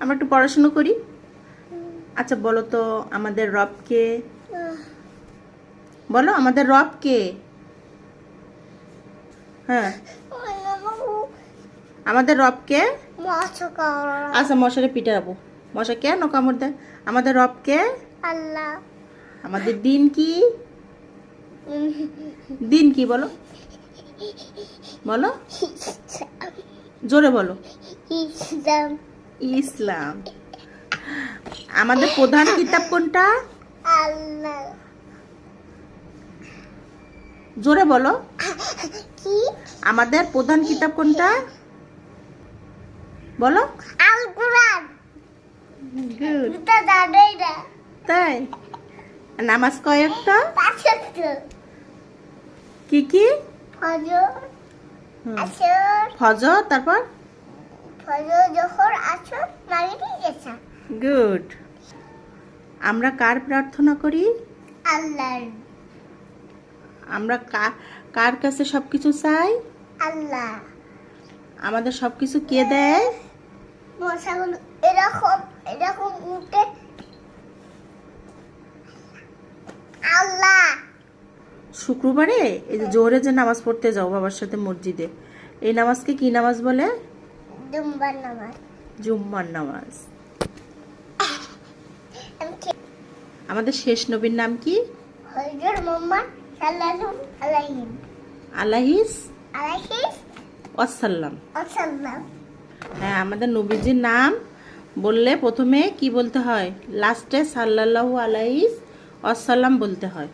আমরা একটু পড়াশুনো করি। আচ্ছা বলো তো আমাদের রব কে? বলো আমাদের রব কে? হ্যাঁ। আমাদের রব কে? আচ্ছা মশারে পিটাবো। মশা কেন কামড় দেয়? আমাদের রব কে? আল্লাহ। আমাদের দিন কি? দিন কি বলো? বলো। জোরে বলো। ইসলাম। ইসলাম। আমাদের প্রধান কিতাব কোনটা? জোরে বলো। কি? আমাদের প্রধান কিতাব কোনটা? বলো। আল কোরআন তাই? নামাজ কয়েকটা? কি কি? ফজর। ফজর তারপর? গুড। আমরা কার প্রার্থনা করি? আমরা কার কাছে সব কিছু চাই? আল্লাহ। আমাদের সব কিছু কে দেয়? মশাগুলো এরকম এরকম উঠে। আল্লাহ। শুক্রবারে? এই যে জোহরে যে নামাজ পড়তে যাও বাবার সাথে মসজিদে। এই নামাজকে কি নামাজ বলে? দুম্বার নামাজ। জুম্মার নামাজ। আমাদের শেষ নবীর নাম কি? হজর মোহাম্মদ সাল্লাল্লাহু আলাইহি। আলাহিস আলাইহি ওয়াসাল্লাম ওয়াসাল্লাম হ্যাঁ আমাদের নবীজির নাম বললে প্রথমে কি বলতে হয়? লাস্টে সাল্লাল্লাহু আলাইহিস ওয়াসাল্লাম বলতে হয়।